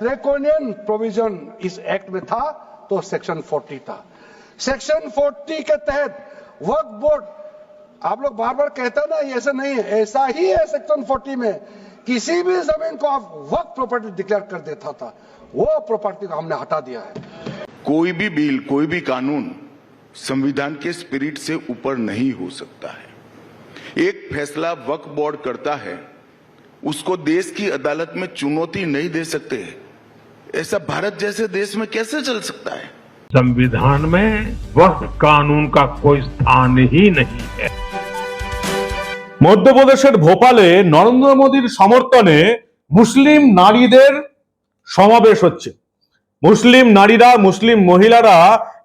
Draconian provision इस act में था तो सेक्शन 40 था। सेक्शन 40 के तहत वक्फ बोर्ड आप लोग बार बार कहते ना ऐसा नहीं है, ऐसा ही है सेक्शन 40 में। किसी भी ज़मीन को आप वक्त प्रॉपर्टी डिक्लेयर कर देता था, वो प्रॉपर्टी को हमने हटा दिया है। कोई भी बिल, कोई भी कानून संविधान के स्पिरिट से ऊपर नहीं हो सकता है। एक फैसला वक्फ बोर्ड करता है, उसको देश की अदालत में चुनौती नहीं दे सकते ऐसा भारत जैसे देश में कैसे चल सकता है संविधान में वक्त कानून का कोई स्थान ही नहीं है মধ্যপ্রদেশের ভোপালে নরেন্দ্র মোদীর সমর্থনে মুসলিম নারীদের সমাবেশ হচ্ছে মুসলিম নারীরা মুসলিম মহিলারা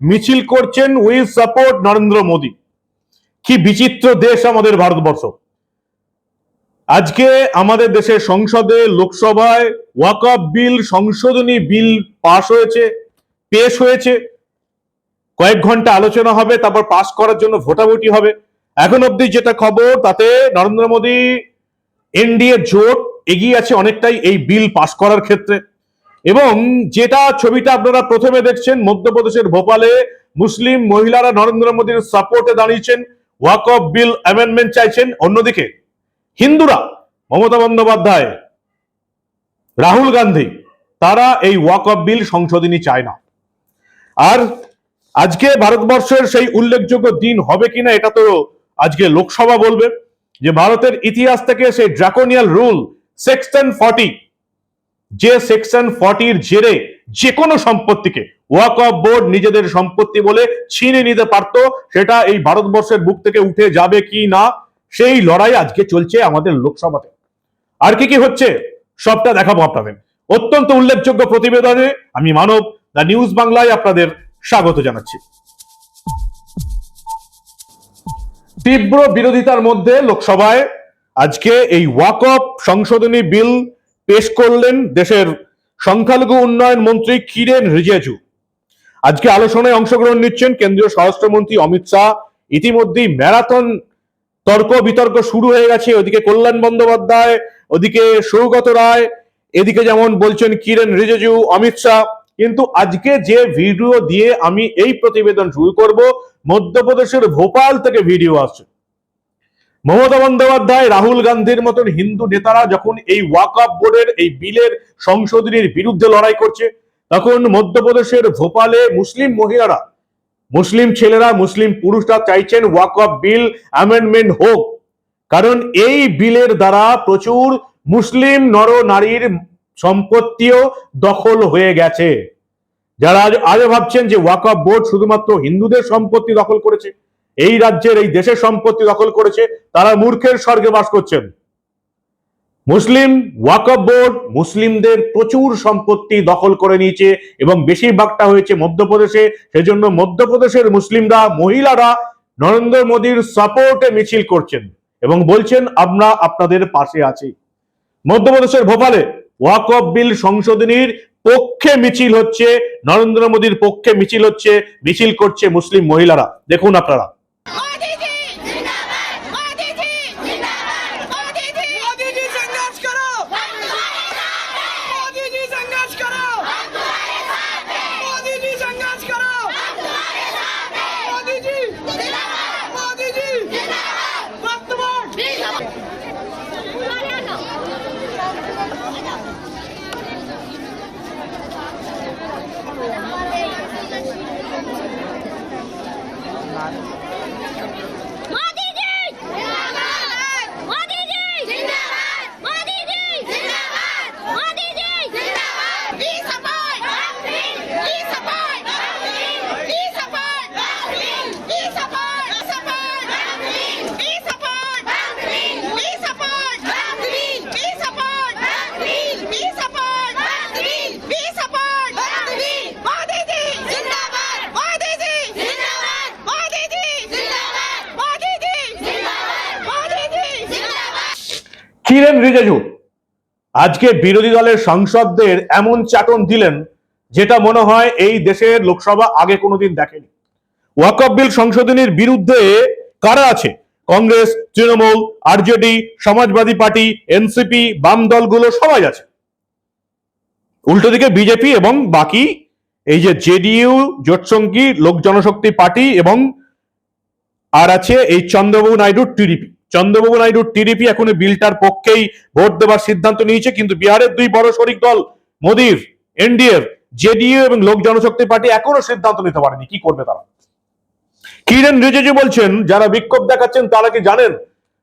মিছিল করছেন উই সাপোর্ট নরেন্দ্র মোদী কি বিচিত্র দেশ আমাদের ভারতবর্ষ আজকে আমাদের দেশের সংসদে লোকসভায় ওয়াকআপ বিল, সংশোধনী বিল পাশ হয়েছে, পেশ হয়েছে। কয়েক ঘণ্টা আলোচনা হবে, তারপর পাস করার জন্য ভোটাভুটি হবে। এখন অবধি যেটা খবর, তাতে নরেন্দ্র মোদী এনডিএ জোট এগিয়ে আছে অনেকটাই এই বিল পাস করার ক্ষেত্রে। এবং যেটা ছবিটা আপনারা প্রথমে দেখছেন, মধ্যপ্রদেশের ভোপালে মুসলিম মহিলারা নরেন্দ্র মোদীর সাপোর্টে দাঁড়িয়েছেন ওয়াক অফ বিল অ্যামেন্ডমেন্ট চাইছেন। অন্যদিকে হিন্দুরা, মমতা বন্দ্যোপাধ্যায়, রাহুল গান্ধী, তারা এই ওয়াক অফ বিল সংশোধনী চায় না। আর আজকে ভারতবর্ষের সেই উল্লেখযোগ্য দিন হবে কিনা, এটা তো আজকে লোকসভা বলবে। যে ভারতের ইতিহাস থেকে সেই ড্রাকোনিয়াল রুল, সেকশন ফর্টি, যে সেকশন ফর্টির জেরে যে কোনো সম্পত্তিকে, ওয়াক অফ বোর্ড নিজেদের সম্পত্তি বলে ছিনে নিতে পারত, সেটা এই ভারতবর্ষের বুক থেকে উঠে যাবে কি না সেই লড়াই আজকে চলছে আমাদের লোকসভাতে। আর কি কি হচ্ছে, সবটা দেখাবো আপনাদের। অত্যন্ত উল্লেখযোগ্য প্রতিবেদনে আমি মানব দ্য নিউজ বাংলায় আপনাদের স্বাগত জানাচ্ছি। তীব্র বিরোধিতার মধ্যে লোকসভায় আজকে এই ওয়াক অফ সংশোধনী বিল পেশ করলেন দেশের সংখ্যালঘু উন্নয়ন মন্ত্রী কিরেন রিজেজু। আজকে আলোচনায় অংশগ্রহণ নিচ্ছেন কেন্দ্রীয় স্বরাষ্ট্রমন্ত্রী অমিত শাহ। ইতিমধ্যেই ম্যারাথন তর্ক বিতর্ক শুরু হয়ে গেছে। ওদিকে কল্যাণ বন্দ্যোপাধ্যায়, ওদিকে সৌগত রায়, এদিকে যেমন বলছেন কিরেন রিজিজু, অমিত শাহ। কিন্তু আজকে যে ভিডিও দিয়ে আমি এই প্রতিবেদন শুরু করব, মধ্যপ্রদেশের ভোপাল থেকে ভিডিও আসছে। মমতা বন্দ্যোপাধ্যায়, রাহুল গান্ধীর মতন হিন্দু নেতারা যখন এই ওয়াকআপ বোর্ডের এই বিলের সংশোধনীর বিরুদ্ধে লড়াই করছে, তখন মধ্যপ্রদেশের ভোপালে মুসলিম মহিলারা মুসলিম ছেলেরা, মুসলিম পুরুষরা চাইছেন ওয়াকআপ বিল অ্যামেন্ডমেন্ট হোক। কারণ এই বিলের দ্বারা প্রচুর মুসলিম নর নারীর সম্পত্তিও দখল হয়ে গেছে। যারা আজ, আজও ভাবছেন যে ওয়াকআপ বোর্ড শুধুমাত্র হিন্দুদের সম্পত্তি দখল করেছে, এই রাজ্যের, এই দেশের সম্পত্তি দখল করেছে, তারা মূর্খের স্বর্গে বাস করছেন। মুসলিম ওয়াকআপ বোর্ড মুসলিমদের প্রচুর সম্পত্তি দখল করে নিয়েছে এবং বেশিরভাগটা হয়েছে মধ্যপ্রদেশে। সেজন্য মধ্যপ্রদেশের মুসলিমরা, মহিলারা নরেন্দ্র মোদীর সাপোর্টে মিছিল করছেন এবং বলছেন, আমরা আপনাদের পাশে আছি। মধ্যপ্রদেশের ভোপালে ওয়াক অফ বিল সংশোধনীর পক্ষে মিছিল হচ্ছে, নরেন্দ্র মোদীর পক্ষে মিছিল হচ্ছে, মিছিল করছে মুসলিম মহিলারা। দেখুন আপনারা। কিরেন রিজেজু। আজকে বিরোধী দলের সাংসদদের এমন চাটন দিলেন, যেটা মনে হয় এই দেশের লোকসভা আগে কোনোদিন দেখেনি। ওয়াকফ বিল সংশোধনীর বিরুদ্ধে কারা আছে? Congress, Trinamool, RJD, Samajwadi Party, NCP, বাম দলগুলো সবাই আছে। উল্টো দিকে বিজেপি এবং বাকি এই যে জেডিইউ জোটসঙ্গী লোক জনশক্তি পার্টি এবং আর আছে এই চন্দ্রবাবু নাইডুর টিডিপি। চন্দ্রবাবু নাইডুর টিডিপি এখন বিলটার পক্ষেই ভোট দেওয়ার সিদ্ধান্ত নিয়েছে, কিন্তু বিহারের দুই বড় শরিক দল, মোদির, এনডিএর, জেডিইউ এবং লোক জনশক্তি পার্টি এখনও সিদ্ধান্ত নিতে পারেনি। কি করবে তারা? কিরেন রিজিজু বলছেন, যারা বিক্ষোভ দেখাচ্ছেন তারা কি জানেন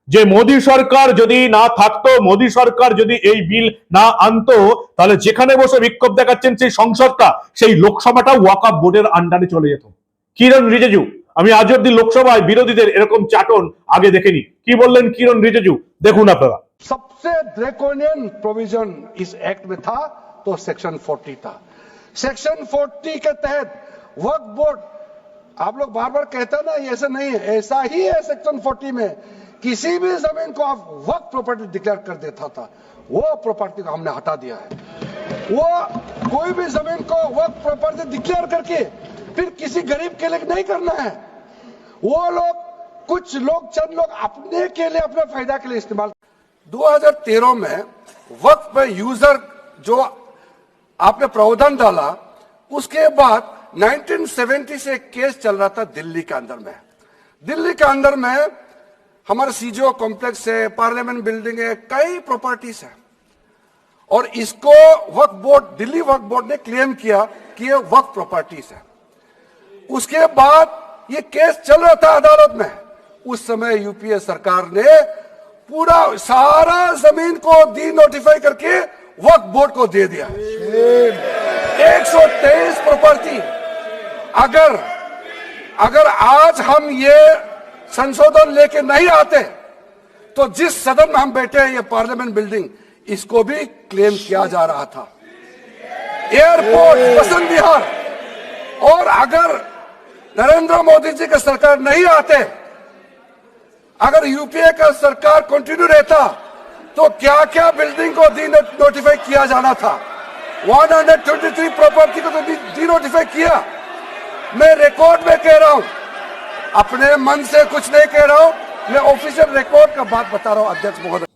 যে মোদী সরকার যদি না থাকতো, মোদী সরকার যদি এই বিল না আনতো, তাহলে যেখানে বসে বিক্ষোভ দেখাচ্ছেন সেই সংসদটা, সেই লোকসভাটা ওয়াকআপ বোর্ডের আন্ডারে চলে যেত। কিরণ রিজিজু আমি আজ অব্দি লোকসভায় বিরোধীদের এরকম চাটন আগে দেখিনি কি বললেন কিরণ রিজিজু দেখুন আপনারা सबसे ड्रेकोनियन प्रोविजन इस एक्ट में था तो सेक्शन 40 था सेक्शन 40 के तहत वक्फ बोर्ड आप लोग बार बार कहते हैं ना ये ऐसा नहीं है ऐसा ही है सेक्शन 40 में किसी भी जमीन को आप वक्फ प्रॉपर्टी डिक्लेयर कर देता था वो प्रॉपर्टी को हमने हटा दिया है वो कोई भी जमीन को वक्फ प्रॉपर्टी डिक्लेयर करके फिर किसी गरीब के लिए नहीं करना है वो लोग, कुछ लोग चंद लोग अपने के लिए, अपने फ़ायदा के लिए इस्तेमाल 2013 में वक्त पे यूज़र जो आपने प्रावधान डाला, उसके बाद 1970 से केस चल रहा था दिल्ली के अंदर में। दिल्ली के अंदर में हमारे सीजीओ कॉम्प्लेक्स है पार्लियामेंट बिल्डिंग है, कई प्रॉपर्टीज़ है। और इसको वक्फ बोर्ड दिल्ली वक्फ बोर्ड ने क्लेम किया कि ये वक्फ प्रॉपर्टीज़ है। उसके बाद ये केस चल रहा था अदालत में। उस समय यूपीए सरकार ने पूरा सारा ज़मीन को डी नोटिफाई करके वक्त बोर्ड को दे दिया। 123 प्रॉपर्टी अगर अगर आज हम ये संशोधन लेके नहीं आते तो जिस सदन में हम बैठे हैं ये पार्लियामेंट बिल्डिंग इसको भी क्लेम किया जा रहा था। एयरपोर्ट बसंत विहार। और अगर नरेंद्र मोदी जी का सरकार नहीं आते अगर यूपीए का सरकार कंटिन्यू रहता तो क्या क्या बिल्डिंग को डी नोटिफाई किया जाना था 123 प्रॉपर्टी को तो डी नोटिफाई किया मैं रिकॉर्ड में कह रहा हूं अपने मन से कुछ नहीं कह रहा हूं मैं ऑफिशियल रिकॉर्ड का बात बता रहा हूं अध्यक्ष महोदय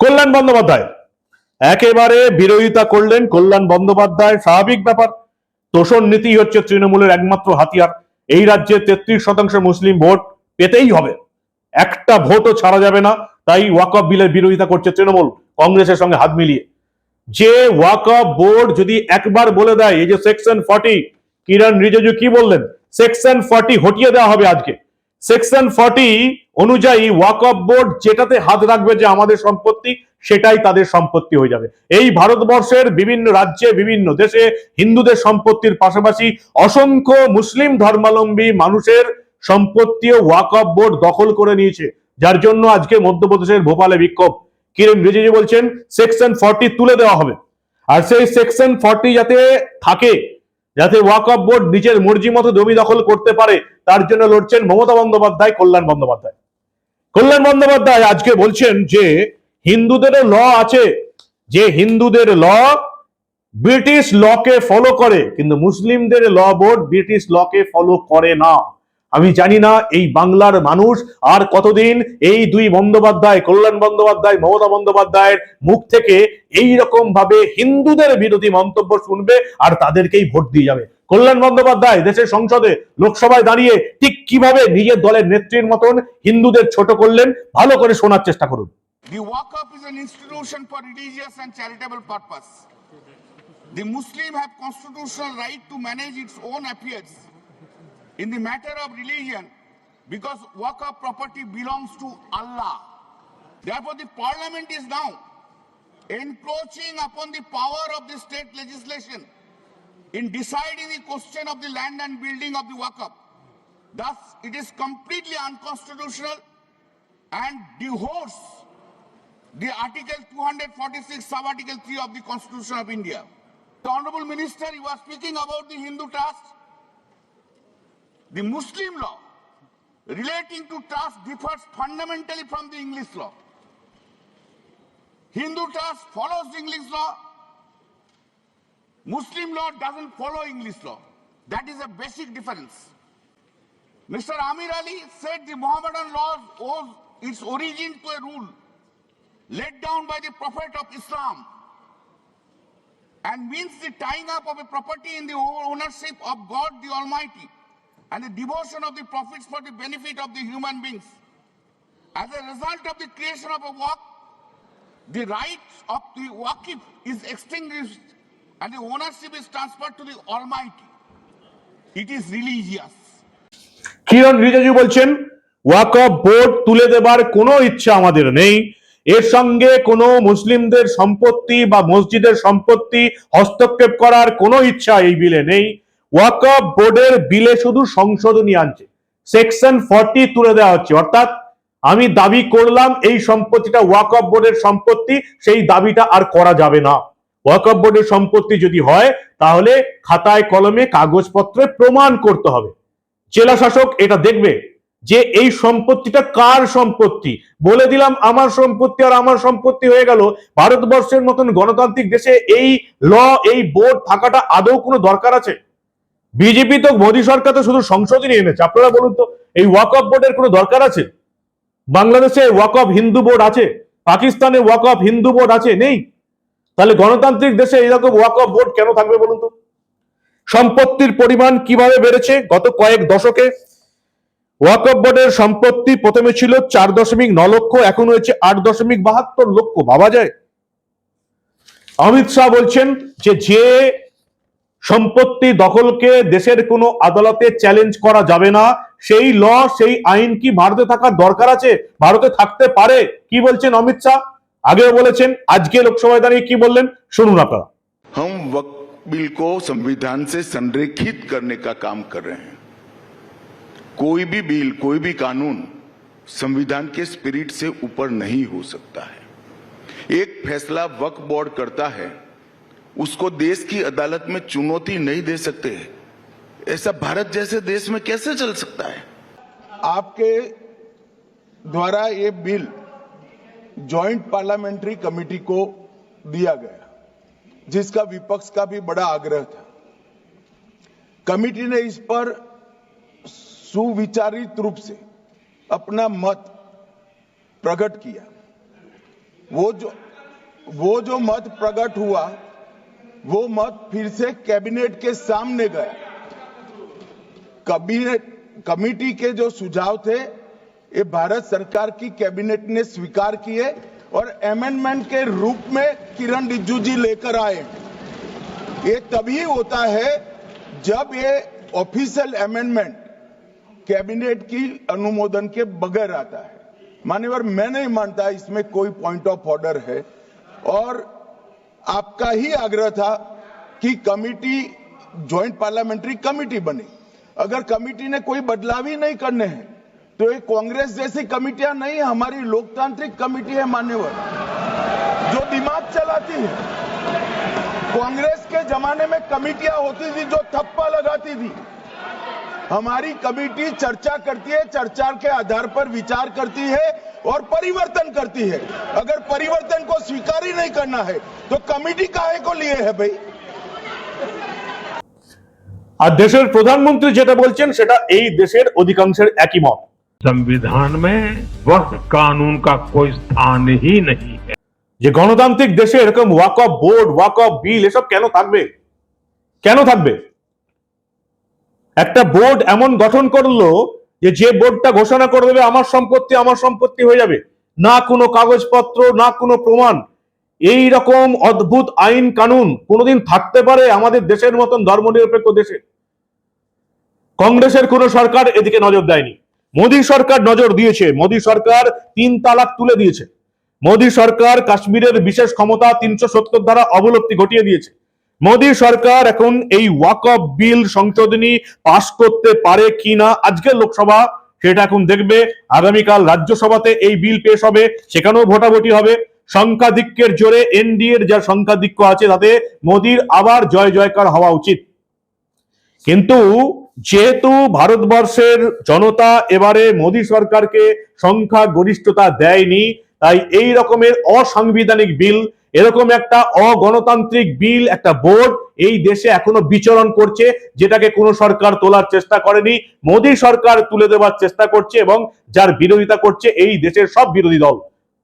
কল্যাণ বন্দ্যোপাধ্যায় একেবারে বিরোধিতা করলেন কল্যাণ বন্দ্যোপাধ্যায় স্বাভাবিক ব্যাপার তোষণ নীতি হচ্ছে তৃণমূলের একমাত্র হাতিয়ার এই রাজ্যে তেত্রিশ শতাংশ মুসলিম ভোট পেতেই হবে। একটা ভোটও ছাড়া যাবে না, তাই ওয়াকফ বিলের বিরোধিতা করছে তৃণমূল কংগ্রেসের সঙ্গে হাত মিলিয়ে। যে ওয়াকফ বোর্ড যদি একবার বলে দেয়, এই যে সেকশন ফর্টি, কিরণ রিজিজু কি বললেন? সেকশন ফর্টি হটিয়ে দেওয়া হবে আজকে। সেকশন ফর্টি অনুযায়ী ওয়াকফ বোর্ড যেটাতে হাত রাখবে যে আমাদের সম্পত্তি সেটাই তাদের সম্পত্তি হয়ে যাবে। এই ভারতবর্ষের বিভিন্ন রাজ্যে, বিভিন্ন দেশে হিন্দুদের সম্পত্তির পাশাপাশি অসংখ্য মুসলিম ধর্মাবলম্বী মানুষের সম্পত্তিও ওয়াকফ বোর্ড দখল করে নিয়েছে। যার জন্য আজকে মধ্যপ্রদেশের ভোপালে বিক্ষোভ। কিরণ রিজিজু বলছেন সেকশন ফর্টি তুলে দেওয়া হবে। আর সেই সেকশন ফর্টি যাতে থাকে, যাতে ওয়াকফ বোর্ড নিজের মর্জি মতো জমি দখল করতে পারে, তার জন্য লড়ছেন মমতা বন্দ্যোপাধ্যায়, কল্যাণ বন্দ্যোপাধ্যায়। কল্যাণ বন্দ্যোপাধ্যায় আজকে বলছেন যে হিন্দুদের ল আছে। যে হিন্দুদের ল ব্রিটিশ লকে ফলো করে, কিন্তু মুসলিমদের ল বোর্ড ব্রিটিশ লকে ফলো করে না। আমি জানি না এই বাংলার মানুষ আর কতদিন এই দুই বন্দ্যোপাধ্যায়, কল্যাণ বন্দ্যোপাধ্যায়, মমতা বন্দ্যোপাধ্যায়ের মুখ থেকে এই রকম ভাবে হিন্দুদের বিরোধী মন্তব্য শুনবে আর তাদেরকেই ভোট দিয়ে যাবে। কল্যাণ বন্দ্যোপাধ্যায় দেশের সংসদে লোকসভায় দাঁড়িয়ে ঠিক কীভাবে নিজের দলের নেত্রীর মতন হিন্দুদের ছোট করলেন, ভালো করে শোনার চেষ্টা করুন। The Waqf is an institution for religious and charitable purpose. The Muslim have constitutional right to manage its own affairs in the matter of religion because Waqf property belongs to Allah. Therefore, the parliament is now encroaching upon the power of the state legislation in deciding the question of the land and building of the Waqf. Thus, it is completely unconstitutional and divorce the Article 246, sub-article 3 of the Constitution of India. The Honorable Minister, you are speaking about the Hindu trust. The Muslim law relating to trust differs fundamentally from the English law. Hindu trust follows English law. Muslim law doesn't follow English law. That is a basic difference. Mr. Amir Ali said the Mohammedan law owes its origin to a rule laid down by the Prophet of Islam. and means the tying up of a property in the ownership of God the Almighty and the devotion of the profits for the benefit of the human beings. As a result of the creation of a work, the right of the Waqif is extinguished and the ownership is transferred to the Almighty. It is religious. কিরণ রিজিজু বলছেন ওয়াকফ board তুলে দেবার কোনো ইচ্ছা আমাদের নেই এর সঙ্গে কোনো মুসলিমদের সম্পত্তি বা মসজিদের সম্পত্তি হস্তক্ষেপ করার কোনো ইচ্ছা এই বিলে নেই। ওয়াকফ বোর্ডের বিলে শুধু সংশোধনী আনছে। সেকশন ফর্টি তুলে দেওয়া হচ্ছে। অর্থাৎ আমি দাবি করলাম এই সম্পত্তিটা ওয়াকফ বোর্ডের সম্পত্তি, সেই দাবিটা আর করা যাবে না। ওয়াকফ বোর্ডের সম্পত্তি যদি হয়, তাহলে খাতায় কলমে কাগজপত্রে প্রমাণ করতে হবে। জেলা শাসক এটা দেখবে। যে এই সম্পত্তিটা কার সম্পত্তি? বলে দিলাম আমার সম্পত্তি আর আমার সম্পত্তি হয়ে গেল। ভারতবর্ষের মতন গণতান্ত্রিক দেশে এই ল, এই বোর্ড থাকাটা আদৌ কোনো দরকার আছে? বিজেপি তো মোদী সরকার তো শুধু সংশোধনী এনেছে। আপনারা বলুন তো, এই ওয়াকফ বোর্ডের কোনো দরকার আছে? বাংলাদেশে ওয়াকফ হিন্দু বোর্ড আছে? পাকিস্তানে ওয়াক অফ হিন্দু বোর্ড আছে? নেই। তাহলে গণতান্ত্রিক দেশে এরকম ওয়াকফ বোর্ড কেন থাকবে বলুন তো? সম্পত্তির পরিমাণ কীভাবে বেড়েছে গত কয়েক দশকে? ওয়াকফ বোর্ডের সম্পত্তি প্রথমে ছিল চার দশমিক ন লক্ষ এখন হয়েছে আট দশমিক বাহাত্তর লক্ষ ভাবা যায় অমিত শাহ বলছেন যে যে সম্পত্তি দখলকে দেশের কোনো আদালতে চ্যালেঞ্জ করা যাবে না সেই ল সেই আইন কি ভারতে থাকার দরকার আছে ভারতে থাকতে পারে কি বলছেন অমিত শাহ আগেও বলেছেন আজকে লোকসভায় দাঁড়িয়ে কি বললেন শুনুন আপনারা हम वक्त बिल को संविधान से संरेखित करने का काम कर रहे हैं कोई भी बिल, कोई भी कानून संविधान के स्पिरिट से ऊपर नहीं हो सकता है। एक फैसला वक्फ बोर्ड करता है, उसको देश की अदालत में चुनौती नहीं दे सकते ऐसा भारत जैसे देश में कैसे चल सकता है? आपके द्वारा ये बिल जॉइंट पार्लियामेंट्री कमेटी को दिया गया, जिसका विपक्ष का भी बड़ा आग्रह था। कमेटी ने इस पर सुविचारित रूप से अपना मत प्रकट किया। वो जो वो जो मत प्रकट हुआ, वो मत फिर से कैबिनेट के सामने गया। कैबिनेट कमेटी के जो सुझाव थे, ये भारत सरकार की कैबिनेट ने स्वीकार किए और अमेंडमेंट के रूप में किरण रिजिजू जी लेकर आए। ये तभी होता है जब ये ऑफिशियल अमेंडमेंट कैबिनेट की अनुमोदन के बगैर आता है। मान्यवर, मैं नहीं मानता इसमें कोई पॉइंट ऑफ़ ऑर्डर है। और आपका ही आग्रह था कि कमिटी ज्वाइंट पार्लियामेंट्री कमिटी बने। अगर कमिटी ने कोई बदलाव ही नहीं करने हैं तो ये कांग्रेस जैसी कमिटियाँ नहीं, हमारी लोकतांत्रिक कमिटी है, मान्यवर। जो दिमाग चलाती है, कांग्रेस के जमाने में कमिटियाँ होती थी जो थप्पा लगाती थी। हमारी कमिटी चर्चा करती है चर्चा के आधार पर विचार करती है और परिवर्तन करती है अगर परिवर्तन को स्वीकार ही नहीं करना है तो कमिटी काहे को लिए है भाई আর দেশের প্রধানমন্ত্রী যেটা বলছেন সেটা এই দেশের অধিকাংশের একই মত संविधान में वक्त कानून का कोई स्थान ही नहीं है যে গণতান্ত্রিক দেশে এরকম walk off board walk off bill এসব কেন থাকবে কেন থাকবে একটা বোর্ড এমন গঠন করল যে যে বোর্ডটা ঘোষণা করে দেবে, আমার সম্পত্তি আমার সম্পত্তি হয়ে যাবে। না কোনো কাগজপত্র, না কোনো প্রমাণ। এই রকম অদ্ভুত আইন কানুন কোনোদিন থাকতে পারে আমাদের দেশের মতন ধর্মনিরপেক্ষ দেশে? কংগ্রেসের কোন সরকার এদিকে নজর দেয়নি। মোদী সরকার নজর দিয়েছে। মোদী সরকার তিন তালাক তুলে দিয়েছে। মোদী সরকার কাশ্মীরের বিশেষ ক্ষমতা তিনশো সত্তর দ্বারা অবলব্ধি ঘটিয়ে দিয়েছে। মোদী সরকার এখন এই ওয়াক অফ বিল সংশোধনী পাশ করতে পারে কিনা আজকের লোকসভা, সেটা এখন দেখবে। আগামীকাল রাজ্যসভাতে এই বিল পেশ হবে, সেখানেও ভোটাভুটি হবে। সংখ্যাধিক্যের জোরে এনডিএর যা সংখ্যাধিক্য আছে, তাতে মোদীর আবার জয় জয়কার হওয়া উচিত। কিন্তু যেহেতু ভারতবর্ষের জনতা এবারে মোদী সরকারকে সংখ্যা গরিষ্ঠতা দেয়নি, তাই এই রকমের অসাংবিধানিক বিল এরকম একটা অগণতান্ত্রিক বিল, একটা বোর্ড এই দেশে এখনও বিচরণ করছে, যেটাকে কোনো সরকার তোলার চেষ্টা করেনি, মোদী সরকার তুলে দেওয়ার চেষ্টা করছে এবং যার বিরোধিতা করছে এই দেশের সব বিরোধী দল।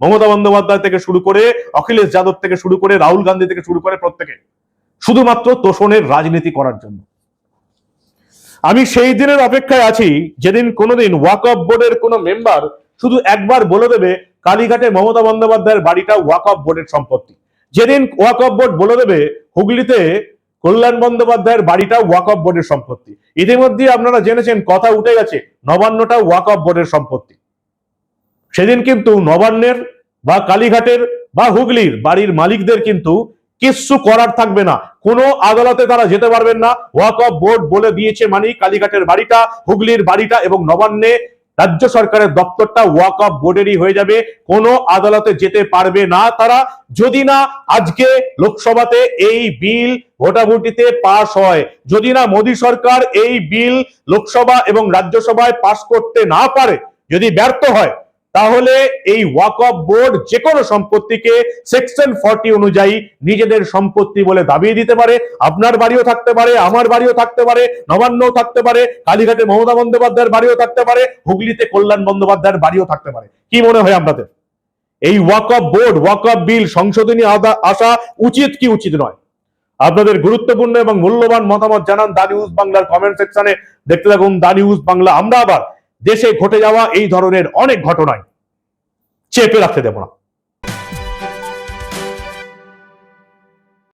মমতা বন্দ্যোপাধ্যায় থেকে শুরু করে অখিলেশ যাদব থেকে শুরু করে রাহুল গান্ধী থেকে শুরু করে প্রত্যেকে। শুধুমাত্র তোষণের রাজনীতি করার জন্য। আমি সেই দিনের অপেক্ষায় আছি, যেদিন কোনোদিন ওয়াক অফ বোর্ডের কোনো মেম্বার শুধু একবার বলে দেবে, কালীঘাটে মমতা বন্দ্যোপাধ্যায়ের বাড়িটা ওয়াক অফ বোর্ডের সম্পত্তি। যেদিন ওয়াক অফ বোর্ড বলে দেবে, হুগলিতে কল্যাণ বন্দ্যোপাধ্যায়ের বাড়িটা ওয়াক অফ বোর্ডের সম্পত্তি। ইতিমধ্যে আপনারা জেনেছেন, কথা উঠে গেছে, নবান্নটা ওয়াক অফ বোর্ডের সম্পত্তি। সেদিন কিন্তু নবান্নের বা কালীঘাটের বা হুগলির বাড়ির মালিকদের কিন্তু কিচ্ছু করার থাকবে না। কোনো আদালতে তারা যেতে পারবেন না। ওয়াক অফ বোর্ড বলে দিয়েছে মানে কালীঘাটের বাড়িটা, হুগলির বাড়িটা এবং নবান্নে রাজ্য সরকারের দপ্তরটা ওয়াক অফ বোর্ডেরই হয়ে যাবে। কোনো আদালতে যেতে পারবে না তারা। যদি না, আজকে লোকসভাতে এই বিল ভোটাভুটিতে পাশ হয়। যদি না, মোদী সরকার এই বিল লোকসভা এবং রাজ্যসভায় পাশ করতে না পারে। যদি ব্যর্থ হয় তাহলে এই ওয়াক অফ বোর্ড যে কোনো সম্পত্তিকে সেকশন ফর্টি অনুযায়ী নিজেদের সম্পত্তি বলে দাবিয়ে দিতে পারে। আপনার বাড়িও থাকতে পারে, আমার বাড়িও থাকতে পারে, নবান্নও থাকতে পারে, কালীঘাটে মমতা বন্দ্যোপাধ্যায়ের বাড়িও থাকতে পারে, হুগলিতে কল্যাণ বন্দ্যোপাধ্যায়ের বাড়িও থাকতে পারে। কি মনে হয় আপনাদের? এই walk of board walk of bill সংশোধনী আসা উচিত কি উচিত নয়? আপনাদের গুরুত্বপূর্ণ এবং মূল্যবান মতামত জানান দা নিউজ বাংলার কমেন্ট সেকশনে দেখতে থাকুন দা নিউজ বাংলা। আমরা আবার দেশে ঘটে যাওয়া এই ধরনের অনেক ঘটনায় চেপে রাখতে দেব না।